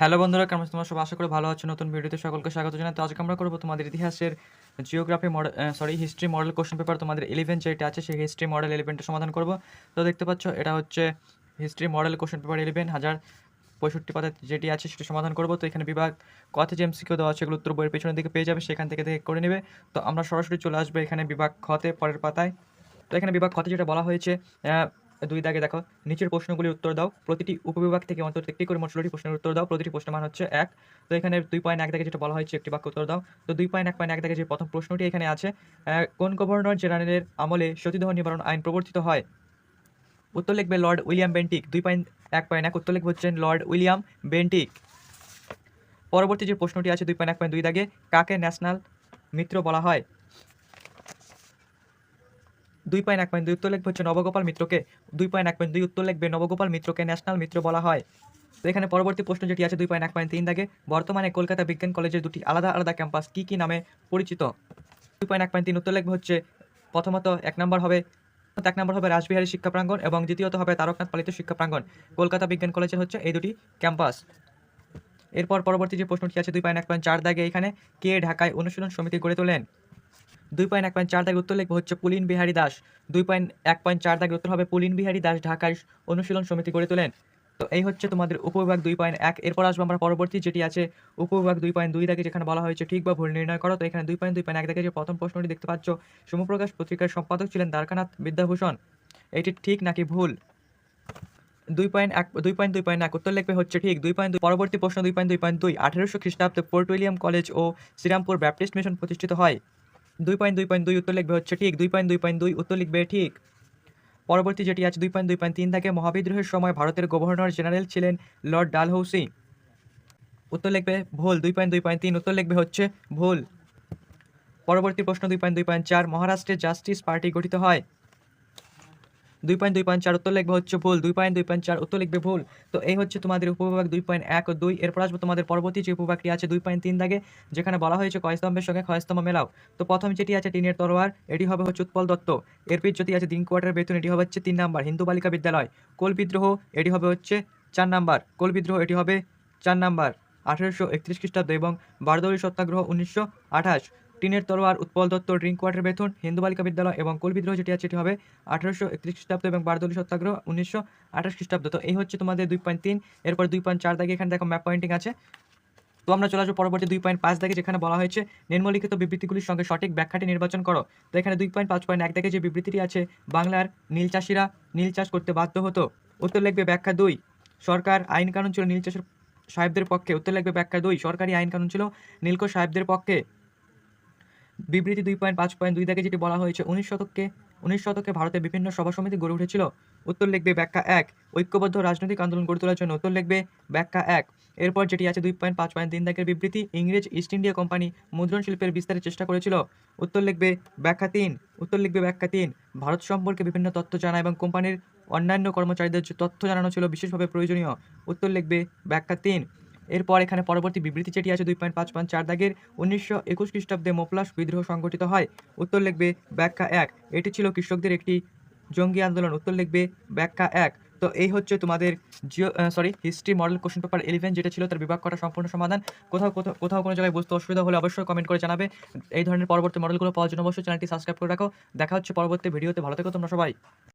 Hello বন্ধুরা, কেমন তোমার সব আশা করে ভালো আছো। নতুন ভিডিওতে সকলকে স্বাগত জানাই। তো আজকে আমরা করব তোমাদের ইতিহাসের geography model sorry history model question paper তোমাদের ইলেভেন যেটা আছে, সেই হিস্ট্রি মডেল ইলেভেনটা সমাধান করব। তো দেখতে পাচ্ছ, এটা হচ্ছে history model question paper eleven হাজার পঁয়ষট্টি পাতা যেটি আছে, সেটা সমাধান করব। তো এখানে বিভাগ কথা যে এমসিকিউ দেওয়া আছে এগুলো উত্তর বইয়ের পেছনের দিকে পেয়ে যাবে। সেখান থেকে দেখে করে নেবে। তো আমরা সরাসরি চলে আসব এখানে বিভাগ খতে, পরের পাতায়। তো এখানে বিভাগ খতে যেটা বলা হয়েছে দুই দাগে দেখো, নিচের প্রশ্নগুলির উত্তর দাও, প্রতিটি উপবিভাগ থেকে অন্তত একটি করে মোট প্রশ্নের উত্তর দাও, প্রতিটি প্রশ্নের মান হচ্ছে এক। তো এখানে দুই পয়েন্ট এক দাগে যেটা বলা হয়েছে, একটি বাক্য উত্তর দাও। তো দুই পয়েন্ট এক পয়েন্ট এক দাগে যে প্রথম প্রশ্নটি এখানে আছে কোন গভর্নর জেনারেলের আমলে সতীদাহ নিবারণ আইন প্রবর্তিত হয়? উত্তর লিখবে লর্ড উইলিয়াম বেন্টিক দুই পয়েন্ট এক পয়েন্ট এক, উত্তর লিখবে হচ্ছেন লর্ড উইলিয়াম বেন্টিক পরবর্তী যে প্রশ্নটি আছে, দুই পয়েন্ট এক পয়েন্ট দুই দাগে, কাকে ন্যাশনাল মিত্র বলা হয়? দুই পয়েন্ট এক পয়েন্ট দুই উত্তর লিখবে হচ্ছে নবগোপাল মিত্রকে, দুই পয়েন্ট এক পয়েন্ট দুই উত্তর লিখবে নবগোপাল মিত্রকে, ন্যাশনাল মিত্র বলা হয়। তো এখানে পরবর্তী প্রশ্ন যেটি আছে, দুই পয়েন্ট এক পয়েন্ট তিন দাগে, বর্তমানে কলকাতা বিজ্ঞান কলেজের দুটি আলাদা আলাদা ক্যাম্পাস কি কি নামে পরিচিত? দুই পয়েন্ট এক পয়েন্ট তিন উত্তর লিখবে হচ্ছে, প্রথমত এক নম্বর হবে, এক নম্বর হবে রাসবিহারী শিক্ষা প্রাঙ্গণ এবং দ্বিতীয়ত হবে তারকনাথ পালিত শিক্ষা প্রাঙ্গণ। কলকাতা বিজ্ঞান কলেজের হচ্ছে এই দুটি ক্যাম্পাস। এরপর পরবর্তী যে প্রশ্নটি আছে, দুই পয়েন্ট এক পয়েন্ট চার দাগে এখানে কে ঢাকায় অনুশীলন সমিতি গড়ে তোলেন? দুই পয়েন্ট এক পয়েন্ট চার দাগের উত্তর লিখবে হচ্ছে পুলিন বিহারী দাস দুই পয়েন্ট এক পয়েন্ট চার দাগের উত্তর হবে পুলিন বিহারী দাস ঢাকায় অনুশীলন সমিতি গড়ে তোলেন তো এই হচ্ছে তোমাদের উপবিভাগ দুই পয়েন্ট এক এরপর আসব আমরা পরবর্তী যেটি আছে উপবিভাগ দুই পয়েন্ট দুই দাগে যেখানে বলা হয়েছে ঠিক বা ভুল নির্ণয় করো তো এখানে দুই পয়েন্ট দুই পয়েন্ট এক দাগে যে প্রথম প্রশ্নটি দেখতে পাচ্ছ সমপ্রকাশ পত্রিকার সম্পাদক ছিলেন দ্বারকানাথ বিদ্যাভূষণ এটি ঠিক নাকি ভুল দুই পয়েন্ট এক দুই পয়েন্ট দুই পয়েন্ট এক উত্তর লিখবে হচ্ছে ঠিক দুই পয়েন্ট দুই পরবর্তী প্রশ্ন দুই পয়েন্ট দুই পয়েন্ট দুই আঠেরোশো খ্রিস্টাব্দে ফোর্ট উইলিয়াম কলেজ ও শ্রীরামপুর ব্যাপটিস্ট মিশন প্রতিষ্ঠিত হয় দুই পয়েন্ট দুই পয়েন্ট দুই উত্তর লিখবে হচ্ছে ঠিক দুই পয়েন্ট দুই পয়েন্ট দুই উত্তর লিখবে ঠিক পরবর্তী যেটি আছে দুই পয়েন্ট দুই পয়েন্ট তিন থেকে মহাবিদ্রোহের সময় ভারতের গভর্নর জেনারেল ছিলেন লর্ড ডালহৌসি উত্তর লিখবে ভুল দুই পয়েন্ট দুই পয়েন্ট তিন উত্তর লিখবে হচ্ছে ভুল পরবর্তী প্রশ্ন দুই পয়েন্ট দুই পয়েন্ট চার মহারাষ্ট্রে জাস্টিস পার্টি গঠিত হয় দুই পয়েন্ট দুই পয়েন্ট চার উত্তর লিখবে হচ্ছে ভুল, দুই পয়েন্ট দুই পয়েন্ট চার উত্তর লিখবে ভুল। তো এই হচ্ছে তোমাদের উপবিভাগ দুই পয়েন্ট এক ও দুই। এরপর আসব তোমাদের পরবর্তী যে উপবিভাগটি আছে দুই পয়েন্ট তিন দাগে, যেখানে বলা হয়েছে কয়স্তম্ভের সঙ্গে ক্ষয়স্তম্ভ মেলাও। তো প্রথম যেটি আছে টিনের তরোয়ার, এটি হবে হচ্ছে উৎপল দত্ত। এরপর যদি আছে দিন কোয়ার্টার বেতন, এটি হবে হচ্ছে তিন নাম্বার, হিন্দু বালিকা বিদ্যালয়। কোল বিদ্রোহ, এটি হবে হচ্ছে চার নাম্বার। কোল বিদ্রোহ, এটি হবে চার নাম্বার, আঠেরোশো একত্রিশ খ্রিস্টাব্দ এবং বারদৌরি সত্যাগ্রহ উনিশশো আঠাশ। টিনের তরোয়ার উৎপল দত্ত, ড্রিঙ্ক কোয়ার্টার বেতন হিন্দু বালিকা বিদ্যালয় এবং কুল বিদ্রোহ যেটি আছে হবে আঠারোশো একত্রিশ খ্রিস্টাব্দ এবং বারদৌলি সত্যাগ্রহ উনিশশো আঠাশ খ্রিস্টাব্দ। তো এই হচ্ছে তোমাদের দুই পয়েন্ট তিন, এরপর দুই পয়েন্ট চার দাগে এখানে দেখো ম্যাপ পয়েন্টিং আছে। তো আমরা চলে আসব পরবর্তী দুই পয়েন্ট পাঁচ দাগে, যেখানে বলা হয়েছে নিম্নলিখিত বিবৃতিগুলির সঙ্গে সঠিক ব্যাখ্যাটি নির্বাচন করো। তো এখানে দুই পয়েন্ট পাঁচ পয়েন্ট এক দাগে যে বিবৃতিটি আছে, বাংলার নীল চাষিরা নীল চাষ করতে বাধ্য হতো। উত্তর লিখবে ব্যাখ্যা দুই, সরকার আইন কানুন ছিল নীল চাষের সাহেবদের পক্ষে। উত্তর লিখবে ব্যাখ্যা দুই, সরকারি আইন কানুন ছিল নীলকো সাহেবদের পক্ষে। বিবৃতি দুই পয়েন্ট পাঁচ পয়েন্ট দুই দাগে যেটি বলা হয়েছে, উনিশ শতকে উনিশ শতকে ভারতে বিভিন্ন সভা সমিতি গড়ে উঠেছিল। উত্তর লিখবে ব্যাখ্যা এক, ঐক্যবদ্ধ রাজনৈতিক আন্দোলন গড়ে তোলার জন্য উত্তর লিখবে ব্যাখ্যা এক। এরপর যেটি আছে দুই পয়েন্ট পাঁচ পয়েন্ট তিন দাগের বিবৃতি, ইংরেজ ইস্ট ইন্ডিয়া কোম্পানি মুদ্রণ শিল্পের বিস্তারের চেষ্টা করেছিল। উত্তর লিখবে ব্যাখ্যা তিন, উত্তর লিখবে ব্যাখ্যা তিন, ভারত সম্পর্কে বিভিন্ন তথ্য জানা এবং কোম্পানির অন্যান্য কর্মচারীদের তথ্য জানানো ছিল বিশেষভাবে প্রয়োজনীয়। উত্তর লিখবে ব্যাখ্যা তিন এরপর এখানে পরবর্তী বিবৃতি যেটি আছে দুই পয়েন্ট পাঁচ পয়েন্ট চার দাগের উনিশশো একুশ খ্রিস্টাব্দে মোপলাস বিদ্রোহ সংগঠিত হয়। উত্তর লিখবে ব্যাখ্যা এক। এটি ছিল কৃষকদের একটি জঙ্গি আন্দোলন। উত্তর লিখবে ব্যাখ্যা এক। তো এই হচ্ছে তোমাদের geo sorry history model question paper eleven যেটা ছিল তার বিভাগ করা সম্পূর্ণ সমাধান। কোথাও কোথাও কোথাও কোনো জায়গায় বুঝতে অসুবিধা হলে অবশ্যই কমেন্ট করে জানাবে। এই ধরনের পরবর্তী মডেলগুলো পাওয়ার জন্য অবশ্যই চ্যানেলটি সাবস্ক্রাইব করে রাখো। দেখা হচ্ছে পরবর্তী ভিডিওতে ভালো থেকো তোমরা সবাই।